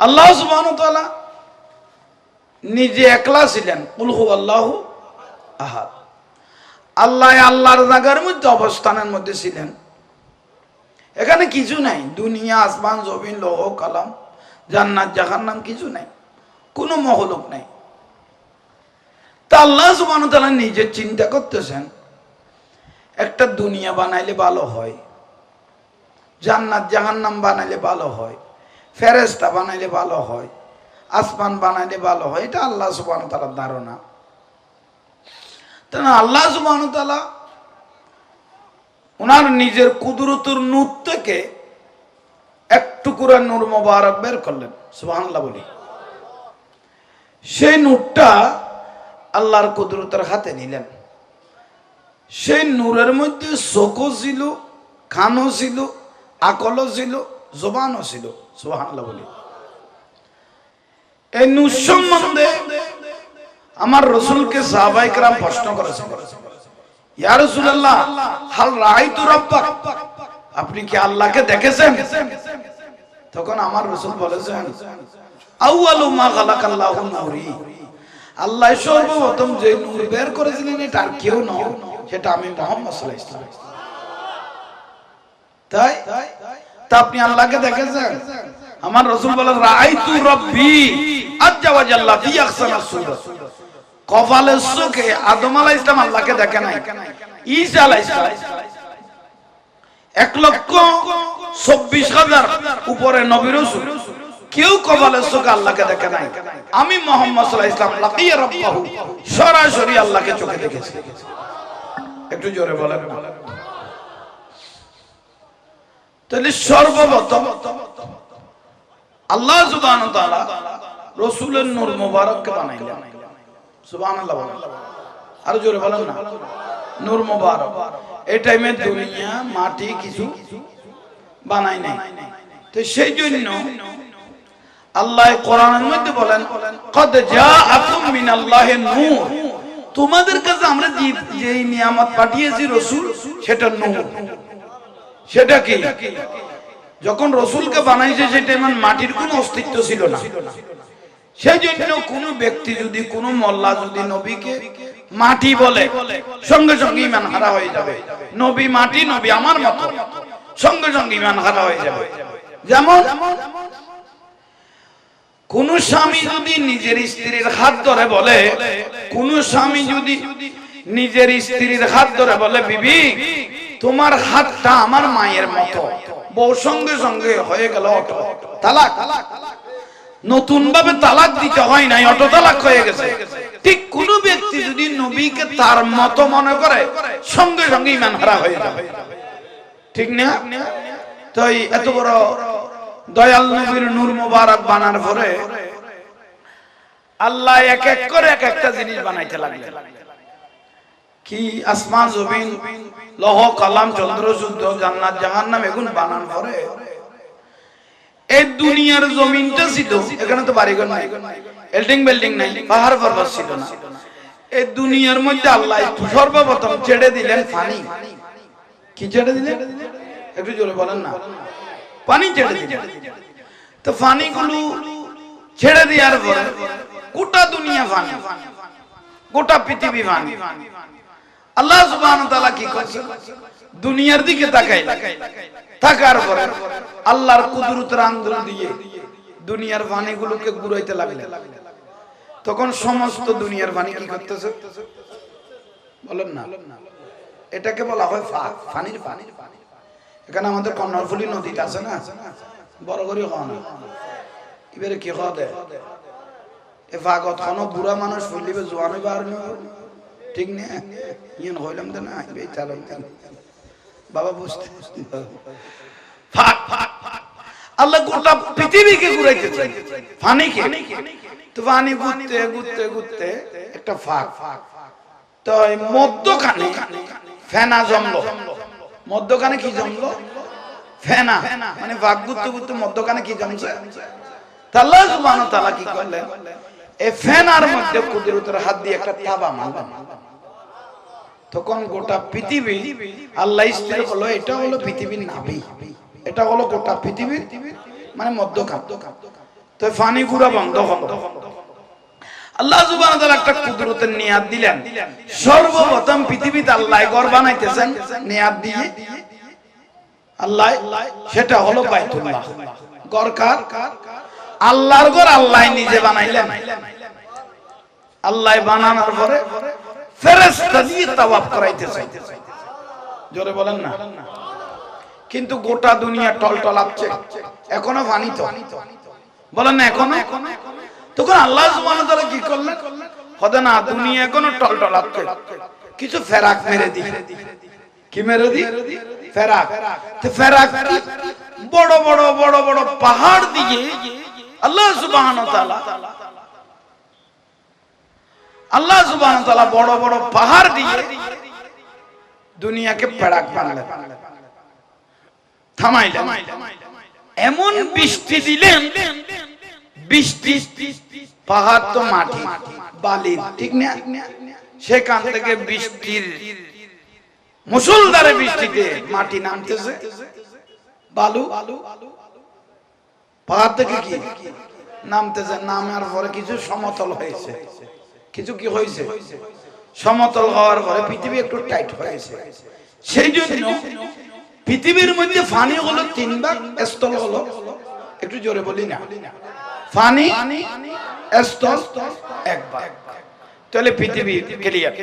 আল্লাহ সুবাহ নিজে একলা ছিলেন। উলহু আল্লাহ আহাদ। আল্লাহ আল্লাহর জায়গার মধ্যে অবস্থানের মধ্যে ছিলেন। এখানে কিছু নাই। দুনিয়া, আসমান, জমিন, লৌহ, কালাম, জান্নাত জাহার নাম কিছু নাই। কোনো মহলক নাই। তা আল্লাহ সুবাহ তালা নিজে চিন্তা করতেছেন, একটা দুনিয়া বানাইলে ভালো হয়, জান্নাত, জাহান্নাম বানাইলে ভালো হয়। ফেরেস্তা বানাইলে ভালো হয়, আসমান বানাইলে ভালো হয়, এটা আল্লাহ সুবাহ তালার ধারণা। তেন আল্লাহ সুবাহ তালা ওনার নিজের কুদরতুর নূর থেকে এক টুকুরা নূর মোবারক বের করলেন, সুবহানাল্লাহ বলি। সেই নূরটা আল্লাহর কুদরতের হাতে নিলেন। সেই নূরের মধ্যে চোখও ছিল খানও ছিল, আকলও ছিল, জবানও ছিল। সুবহানাল্লাহ বলি এই নূর সম্বন্ধে আমার রসুলকে সাহাবাই کرام প্রশ্ন করেছেন ইয়া রাসূলুল্লাহ হাল রাআইতু রাব্বাক আপনি কি আল্লাহকে দেখেছেন তখন আমার রসুল বলেছেন আউয়ালু মা খালাকাল্লাহু নূরি আল্লাহ সর্বপ্রথম যে নূর বের করেছিলেন এটা আর কেউ নয় সেটা আমি মোহাম্মদ সাল্লাল্লাহু আলাইহি ওয়াসাল্লাম তাই তা আপনি আল্লাহকে দেখেছেন? আমার রসুল বলেন, রাআইতু রাব্বি ফি আহসানিস কপালের আদম আলাহ ইসলাম আল্লাহকে দেখে নাই। ঈসা আলাহ ইসলাম এক লক্ষ চব্বিশ হাজার উপরে নবী রসুল কেউ কপালের চোখে আল্লাহকে দেখে নাই। আমি মোহাম্মদ সাল্লাহ ইসলাম সরাসরি আল্লাহকে চোখে দেখেছি। একটু জোরে বলেন তাহলে সর্বপ্রথম আল্লাহ ওয়া তাআলা রসুলের নূর মোবারককে বানাইলেন। আরও জোরে বলেন না। নূর এই টাইমে দুনিয়া, মাটি কিছু বানাই নাই। তো সেই জন্য আল্লাহ কোরআনের মধ্যে বলেন, কদ জাআকুম মিনাল্লাহি নূর। তোমাদের কাছে আমরা যে নিয়ামত পাঠিয়েছি রসুল, সেটা নূর। সেটা কি? যখন রসুলকে বানাইছে সেটা এমন মাটির কোনো অস্তিত্ব ছিল না। সেই জন্য কোন ব্যক্তি যদি, কোন মোল্লা যদি নবীকে মাটি বলে, সঙ্গে সঙ্গে ইমান হারা হয়ে যাবে। নবী মাটি, নবী আমার মতো। সঙ্গে সঙ্গে ইমান হারা হয়ে যাবে। যেমন, কোন স্বামী যদি নিজের স্ত্রীর হাত ধরে বলে, কোন স্বামী যদি নিজের স্ত্রীর হাত ধরে বলে, বিবি তোমার হাতটা আমার মায়ের মতো। বউ সঙ্গে সঙ্গে হয়ে গেল তালাক। নতুন ভাবে তালাক দিতে হয় নাই, অটো তালাক হয়ে গেছে। ঠিক কোন ব্যক্তি যদি নবীকে তার মতো মনে করে, সঙ্গে সঙ্গে ইমান হারা হয়ে যাবে। ঠিক না? তো এত বড় দয়াল নবীর নূর মোবারক বানার পরে আল্লাহ এক এক করে এক একটা জিনিস বানাইতে লাগলেন। কি আসমান জমিন, লহ, কালাম, চন্দ্র সূর্য জান্নাত, জাহান্নাম এগুলো বানান পরে এই দুনিয়ার জমিনটা ছিল, এখানে তো বাড়িঘর নাই বিল্ডিং বিল্ডিং নাই, পাহাড় পর্বত ছিল না। এই দুনিয়ার মধ্যে আল্লাহ সর্বপ্রথম ছেড়ে দিলেন পানি। কি ছেড়ে দিলেন? একটু জোরে বলেন না। পানি ছেড়ে দিলেন। তো পানিগুলো ছেড়ে দেওয়ার পরে গোটা দুনিয়া পানি, গোটা পৃথিবী পানি। আল্লাহ সুবহানাহু ওয়া তাআলা কি করছেন দুনিয়ার দিকে তাকাই তাকার পরে আল্লাহর কুদরতের আঙ্গুল দিয়ে দুনিয়ার পানিগুলোকে ঘুরাইতে লাগলেন তখন সমস্ত দুনিয়ার পানি কি করতেছে? বলেন না। এটাকে বলা হয় ফাঁক পানির পানি এখানে আমাদের কর্ণফুলি নদীটা আছে না? বড় করে খাওয়া না। এবারে কি খাওয়া দেয়? এ ফাগত কোনো বুড়া মানুষ ফুলিবে জোয়ানো বার ঠিক না? ইয়ে হইলাম তো না এই চালাম বাবা বুঝতে ফাক ফাক আল্লাহ গোটা পৃথিবীকে ঘুরাইতেছে। ফানিকে। তো ফানি ঘুরতে ঘুরতে ঘুরতে একটা ফাঁক। তো মধ্যখানে ফেনা জমলো। মধ্যখানে কি জমলো? ফেনা। মানে ফাঁক ঘুরতে ঘুরতে মধ্যখানে কি জমছে? তাল্লাহ সুবহানাহু ওয়া তাআলা কি করলেন? ফেনার মধ্যে কুদরতের হাত দিয়ে একটা তাবা তখন গোটা পৃথিবী আল্লাহ স্থির হলো, এটা হলো পৃথিবীর নাভি। এটা হলো গোটা পৃথিবীর মানে তো ফানি গুড়া বন্ধ বন্ধ আল্লাহ একটা কুদরতের দিলেন। সর্বপ্রথম পৃথিবীতে আল্লাহ ঘর বানাইতেছেন, নিয়াত দিয়ে আল্লাহ, সেটা হলো বাইতুল্লাহ। ঘর কার? আল্লাহর ঘর আল্লাহ নিজে বানাইলেন। আল্লাহ বানানোর পরে ফেরেশতা দিয়ে করাইতেছে। জোরে বলেন না। কিন্তু গোটা দুনিয়া টলটলাচ্ছে। এখনও পানি তো বলেন না এখনও? তখন আল্লাহ সুবহানাহু কি করলেন? না, দুনিয়া এখনও টলটলাচ্ছে। কিছু ফেরাক মেরে দি কি মেরে দি ফেরাক। ফেরাক বড় বড় বড় বড় পাহাড় দিয়ে আল্লাহ সুবহানাহু আল্লাহ ওয়া বড় বড় পাহাড় দিয়ে দুনিয়াকে পেড়াক বানালেন। থামাইলেন। এমন বৃষ্টি দিলেন, বৃষ্টি পাহাড় তো মাটি, বালি, ঠিক না? সেখান থেকে বৃষ্টির মুসলধারে বৃষ্টিতে মাটি নামতেছে। বালু বালু পাহাড় থেকে কি? নামতেছে নামার পরে কিছু সমতল হয়েছে। কিছু কি হয়েছে? সমতল হওয়ার পরে পৃথিবী একটু টাইট হয়েছে। সেই জন্য পৃথিবীর মধ্যে ফানি হলো তিন ভাগ স্থল হলো। একটু জোরে বলি না। ফানি, স্থল তাহলে পৃথিবী ক্লিয়ার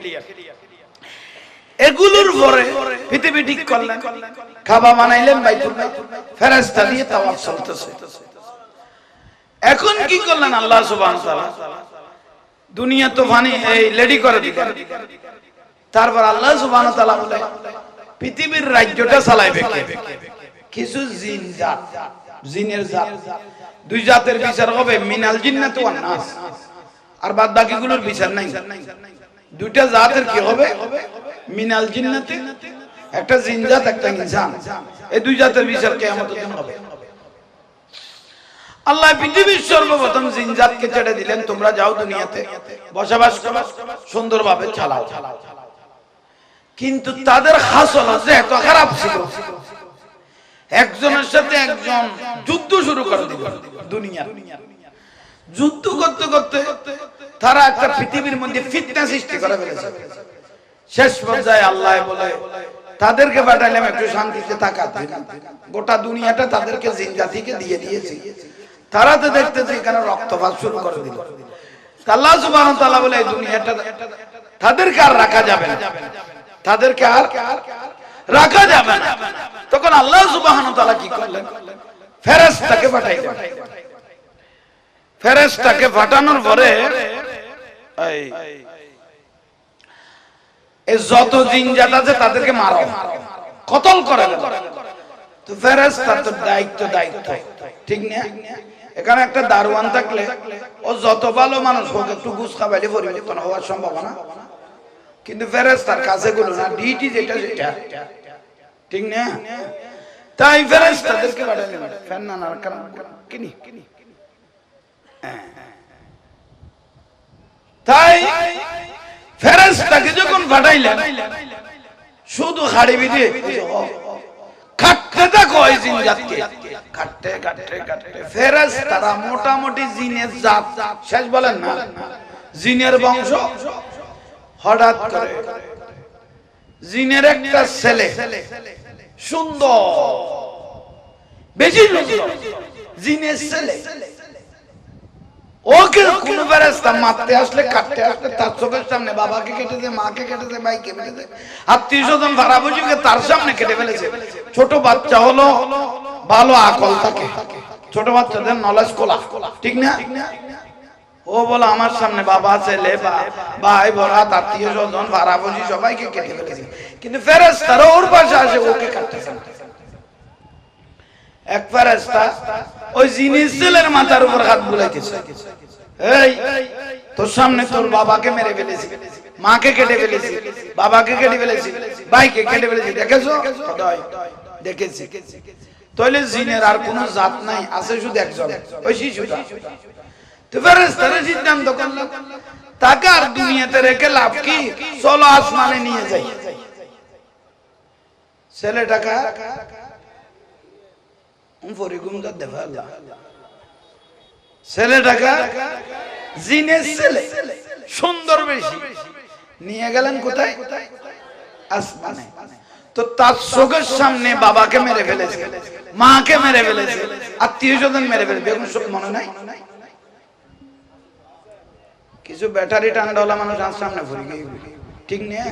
এগুলোর পরে পৃথিবী ঠিক করলেন। খাবা বানাইলেন বাইতুল্লাহ। ফেরেশতা দিয়ে তাওয়াফ চলতেছে। এখন কি করলেন আল্লাহ দুনিয়া তো ফানি এই লেডি করে দিলেন। তারপর আল্লাহ বলে, পৃথিবীর রাজ্যটা চালাইবে কিছু জিন জাত, জিনের জাত। দুই জাতের বিচার হবে, মিনাল জিন্নাত ওয়ান নাস। আর বাদ বাকিগুলোর বিচার নাই। দুইটা জাতের কি হবে? মিনাল জিন্নাতে, একটা জিন জাত, একটা ইনসান। এই দুই জাতের বিচার দিন হবে। আল্লাহ পৃথিবীর সর্বপ্রথম জিনজাতকে ছেড়ে দিলেন, তোমরা যাও দুনিয়াতে। বসবাস করো, সুন্দরভাবে চালাও। কিন্তু তাদের হাসল যে এত খারাপ ছিল, একজনের সাথে একজন যুদ্ধ শুরু করে দিল দুনিয়া। যুদ্ধ করতে করতে তারা একটা পৃথিবীর মধ্যে ফিতনা সৃষ্টি করে ফেলেছে। শেষ পর্যায়ে আল্লাহ বলে, তাদেরকে পাঠাইলাম, একটু শান্তিতে থাকাতে গোটা দুনিয়াটা তাদেরকে জিন জাতিকে দিয়ে দিয়েছি। তারা তো দেখতেছে এখানে রক্তপাত শুরু করে দিল। আল্লাহ সুবহানাহু ওয়া তাআলা বলে, এই দুনিয়াটা তাদেরকে আর রাখা যাবে না। তাদেরকে আর রাখা যাবে না। তখন আল্লাহ সুবহানাহু ওয়া তাআলা কি করলেন? ফেরেশতাকে পাঠাইলেন। ফেরেশতাকে পাঠানোর পরে, এই যত জিনজাত আছে তাদেরকে মারো। কতল করে তো ফেরেশতা তো দায়িত্ব দায়িত্ব। ঠিক না? এখানে একটা দারোয়ান থাকলে ও যত ভালো মানুষ হোক, একটু ঘুষ খাবাইলে পরিবর্তন হওয়ার সম্ভাবনা। কিন্তু ফেরেশতার কাছে গুলো না, ডিটি যেটা যেটা ঠিক না? তাই ফেরেশতাদেরকে পাঠালেন ফ্যান না না, কারণ কিনি তাই ফেরেশতাকে যখন পাঠাইলেন, শুধু হাড়ি বিধে কাটতে দেখো ওই জিন জাতকে কাটতে কাটতে কাটতে। ফেরেশতারা মোটামুটি জিনের জাত। শেষ বলেন না? জিনের বংশ? হঠাৎ করে। জিনের একটা ছেলে। সুন্দর। বেশি জিনের ছেলে। ওকে কোন ফেরেশতা মারতে আসলে, কাটতে আসলে তার চোখের সামনে, বাবাকে কেটেছে মাকে কেটেছে ভাইকে কেটেছে আত্মীয় স্বজন বুঝিকে তার সামনে কেটে ফেলেছে। ছোট বাচ্চা হলো, ভালো আকল থাকে। ছোট বাচ্চাদের নলেজ কোলা ঠিক না? ও বলো, আমার সামনে বাবা, ছেলে ভাই বরাত আত্মীয় স্বজন ভাড়া বুঝি সবাইকে কেটে ফেলেছে। কিন্তু ফেরেশতারা ওর পাশে আসে, ওকে কাটতেছে এক ফেরেশতা ওই জিনিস ছেলের মাথার উপর হাত বুলাইতেছে। এই, তোর সামনে তোর বাবাকে মেরে ফেলেছি, মাকে কেটে ফেলেছি, বাবাকে কেটে ফেলেছি, ভাইকে কেটে ফেলেছি, দেখেছ? দেখেছি। তাহলে জিনের আর কোনো জাত নাই, আছে শুধু একজন, ওই শিশুটা। তো ফেরেশতারা সিদ্ধান্ত রেখে লাভ কি? চলো আসমানে নিয়ে যাই। ছেলেটাকে ফরিগুম দেবে আল্লাহ ছেলেটাকে জিনের ছেলে, সুন্দর বেশি। নিয়ে গেলেন কোথায়? আসমানে। তো তার চোখের সামনে বাবাকে মেরে ফেলেছে, মাকে মেরে ফেলেছে, আত্মীয় স্বজন মেরে ফেলেছে। বেগুন সব মনে নাই? কিছু ব্যাটারি টান্ডাওয়ালা মানুষ আর সামনে ঘুরে গিয়ে ঠিক নিয়ে?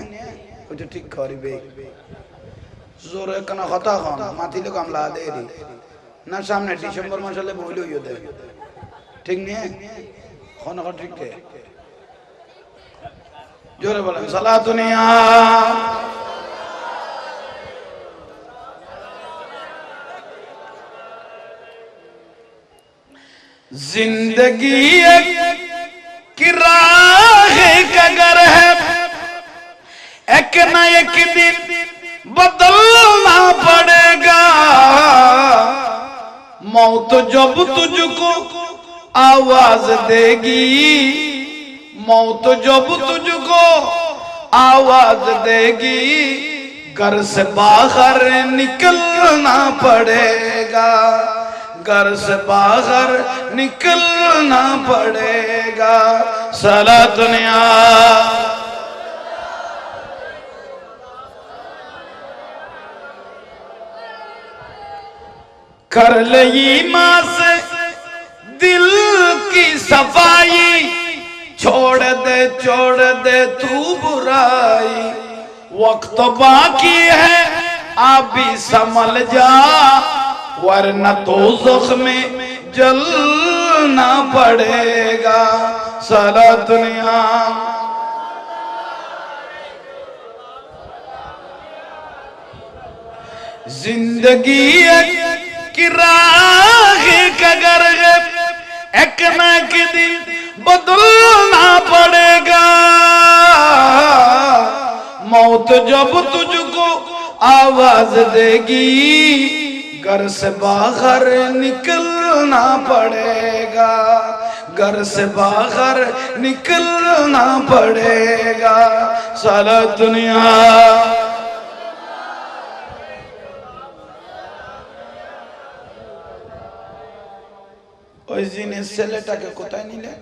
ওই তো ঠিক করবে। জোরে কেন কথা কন, মাতিলে কামলা দে দি না সামনে ডিসেম্বর মাস হলে বইলে হইও দে ঠিক নিয়ে খন এখন ঠিক কে জোরে বলেন সালা দুনিয়া जिंदगी एक किराह का घर है एक न एक दिन बदलना موت جب تجھ کو آواز دے گی۔ موت جب تجھ کو آواز دے گی۔ گھر سے باہر نکلنا پڑے گا۔ گھر سے باہر نکلنا پڑے گا۔ سلا دنیا کر لئی ماں سے دل کی صفائی۔ چھوڑ دے چھوڑ دے تو برائی۔ وقت باقی ہے ابھی سمل جا۔ ورنہ تو زخم جلنا پڑے گا۔ سارا دنیا۔ زندگی ایک کی راہ کگر ایک نہ کی بدلنا پڑے گا۔ موت جب تجھ کو آواز دے گی، گھر سے باہر نکلنا پڑے گا۔ گھر سے باہر نکلنا پڑے گا۔ سارا دنیا ওই জিনের ছেলেটাকে কোথায় নিলে?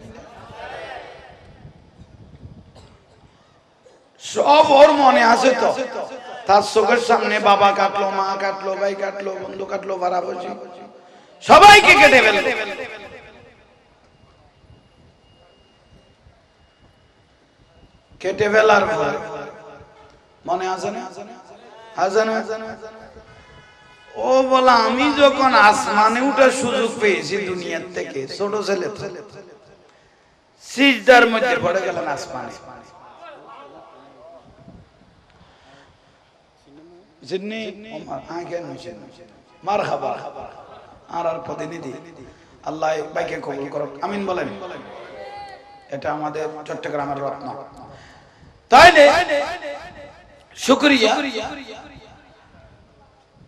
সব ওর মনে আছে তো। তার চোখের সামনে বাবা কাটলো, মা কাটলো, ভাই কাটলো, বন্ধু কাটলো বসি সবাইকে কেটে ফেলল। কেটে ফেলার মনে আছে না? আছে না? ও বলা, আমি যখন আসমানে উঠার সুযোগ পেয়েছি দুনিয়ার থেকে, ছোট ছেলে সিজদার মধ্যে পড়ে গেলেন আসমানে। আর আর আল্লাহ বাইকে আমিন এটা আমাদের চট্টগ্রামের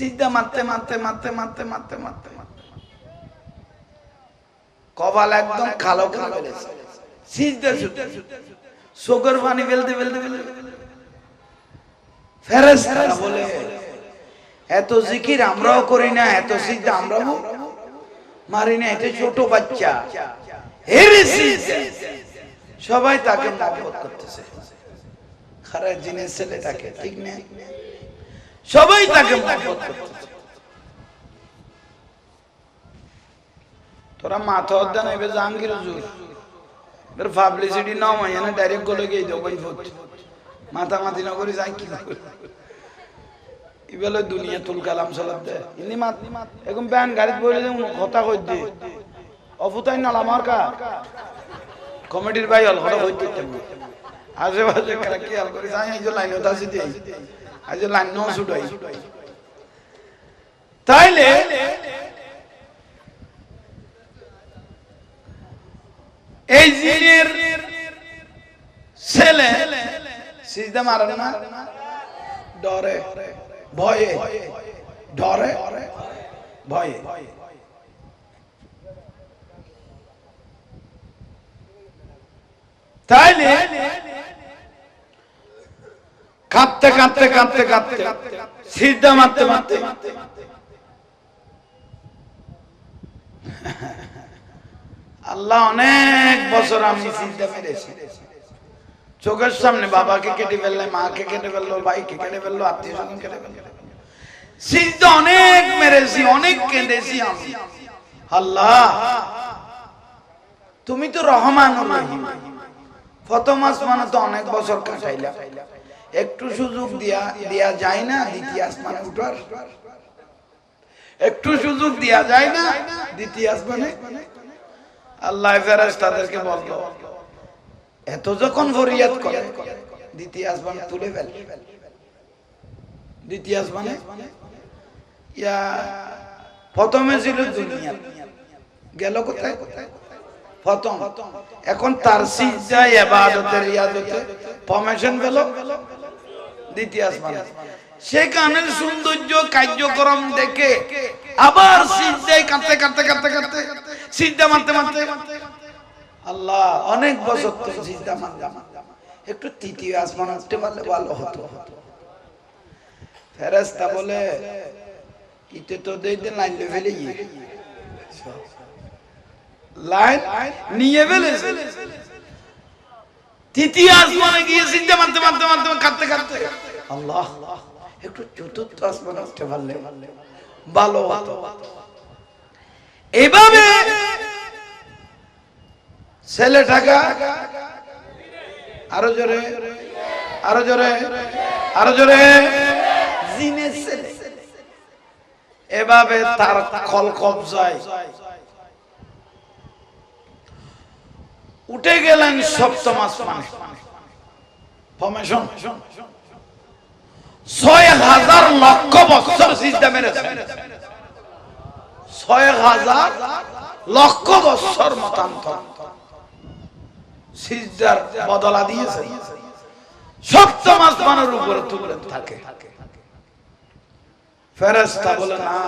সিজদা মারতে মারতে মারতে মারতে মারতে মারতে মারতে। কপাল একদম কালো ফেলেছে। সিজদা ছুটে পানি ফেলতে ফেলতে ফেলতে বলে, এত জিকির আমরাও করি না, এত সিজদা আমরাও মারি না, এটা ছোট বাচ্চা। সবাই তাকে মহব্বত করতেছে। খারাপ জিনিস ছেলেটাকে, ঠিক না? সবাই তাকে তোরা মাথা অধ্যা নাইবে জাহাঙ্গীর এর পাবলিসিটি ডাইরেক্ট গিয়ে দেবো মাথা মাথি না করি যাই কি ইবেলে দুনিয়া তুল কালাম চলাত দে। ইনি মাত এখন ব্যান গাড়িত বইলে যে কথা কই দে। অফুতাই না আমার কা কমিটির ভাই হল, হঠাৎ হইতে আশেপাশে কারা কি হাল করি যাই এই লাইন হতা আসি দিই। আজ লাইন ছুটাই তাইলে এই জিনের ছেলে সিজদা মারে না ডরে ভয়ে ডরে ভয়ে তাইলে কাঁদতে কাঁদতে কাঁদতে কাঁদতে সিদ্ধা মারতে মারতে আল্লাহ অনেক বছর আমি সিদ্ধা মেরেছি। চোখের সামনে বাবাকে কেটে ফেললে, মাকে কেটে ফেলল, ভাইকে কেটে ফেলল, আত্মীয় স্বজন কেটে ফেলল। সিদ্ধ অনেক মেরেছি, অনেক কেঁদেছি আমি। আল্লাহ, তুমি তো রহমান রহিম। প্রথম আসমানে তো অনেক বছর কাটাইলা। একটু সুযোগ দিয়া দিয়া যায় না, দ্বিতীয় আসমানে উঠার। একটু সুযোগ দিয়া যায় না, দ্বিতীয় আসমানে। আল্লাহ ফেরাজ তাদেরকে বলল, এত যখন ফরিয়াদ করে, দ্বিতীয় আসমানে তুলে ফেল। দ্বিতীয় আসমানে? ইয়া, প্রথমে ছিল দুনিয়া। গেল কোথায়? প্রথম। এখন তার সিজা ইবাদতের ইয়াদতে ফরমেশন পেল। দ্বিতীয় আসমানে। সেখানে সৌন্দর্য কার্যক্রম দেখে আবার সিজদায় কাঁদতে কাঁদতে কাঁদতে কাঁদতে সিজদা মারতে মারতে আল্লাহ অনেক বছর তো সিজদা মারলাম একটু তৃতীয় আসমান উঠতে পারলে ভালো হতো। ফেরেস্তা বলে ইতে তো দিতে লাইন ফেলে গিয়ে। লাইন নিয়ে ফেলেছে। তৃতীয় আসমানে গিয়ে চিন্তা মারতে মারতে মারতে কাঁদতে কাঁদতে। আল্লাহ, একটু চতুর্থ আসমানে উঠতে পারলে ভালো ভালো ছেলে টাকা আরও জোরে আরও জোরে আরও জোরে এভাবে তার কল কবজায় উঠে গেলেন সপ্তম আসমানে। ছয় হাজার লক্ষ বছর লক্ষ বছর মতান্তর। বদলা সপ্তম আসমানের উপরে তুলে থাকে। ফেরেস্তা বলে, না,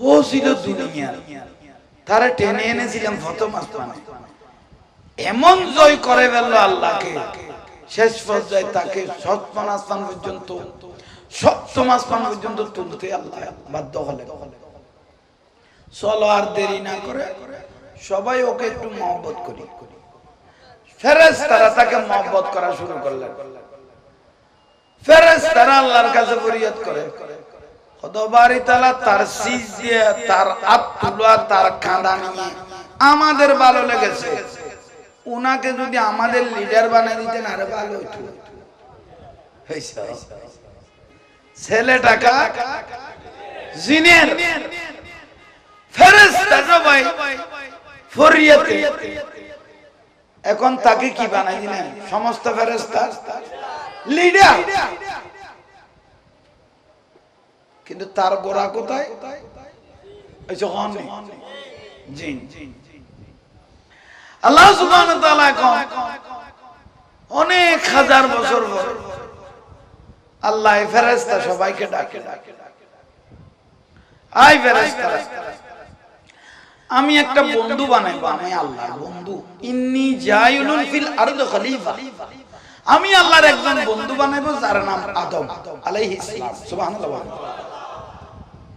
ও ছিল দুনিয়া তারা টেনে এনেছিলাম প্রথম আসমানে এমন জয় করে ফেলল আল্লাহকে। শেষ পর্যায়ে তাকে সপ্তম পর্যন্ত সপ্তম পর্যন্ত তুলতে আল্লাহ বাধ্য হলে চলো আর দেরি না করে সবাই ওকে একটু মহব্বত করি। ফেরেস তারা তাকে মহব্বত করা শুরু করলেন। ফেরেস তারা আল্লাহর কাছে ফরিয়াদ করে তালা তার সিজ দিয়ে, তার তুলা তার কাঁদা আমাদের ভালো লেগেছে। উনাকে যদি আমাদের লিডার বানিয়ে দিতেন, আরে ভালো হইতো। ছেলে টাকা, জিনের। ফেরেশতা সবাই ফরিয়াতে। এখন তাকে কি বানাই দিলেন? সমস্ত ফেরেশতা। লিডার কিন্তু তার গোড়া কোথায়? এই যে হন জিন। আল্লাহ সুবহানাহু ওয়া তাআলা অনেক হাজার বছর পর আল্লাহ ফেরেশতা সবাইকে ডাকে। ডাকে আই ফেরেশতা। আমি একটা বন্ধু বানাইবো আমি আল্লাহ বন্ধু। ইন্নি জাইলুন ফিল আরদ খলিফা। আমি আল্লাহর একজন বন্ধু বানাইবো যার নাম আদম আলাইহিস সালাম। সুবহানাল্লাহ।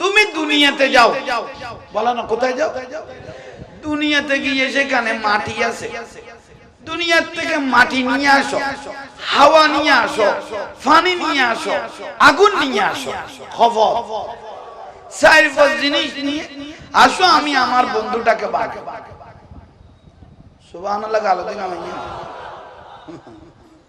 তুমি দুনিয়াতে যাও। বলো না, কোথায় যাও? দুনিয়াতে গিয়ে সেখানে মাটি আছে। দুনিয়ার থেকে মাটি নিয়ে আসো, হাওয়া নিয়ে আসো, ফানি নিয়ে আসো, আগুন নিয়ে আসো। খবর। চার পাঁচ জিনিস নিয়ে আসো, আমি আমার বন্ধুটাকে বাগে সুবাহ গালো দিন আমি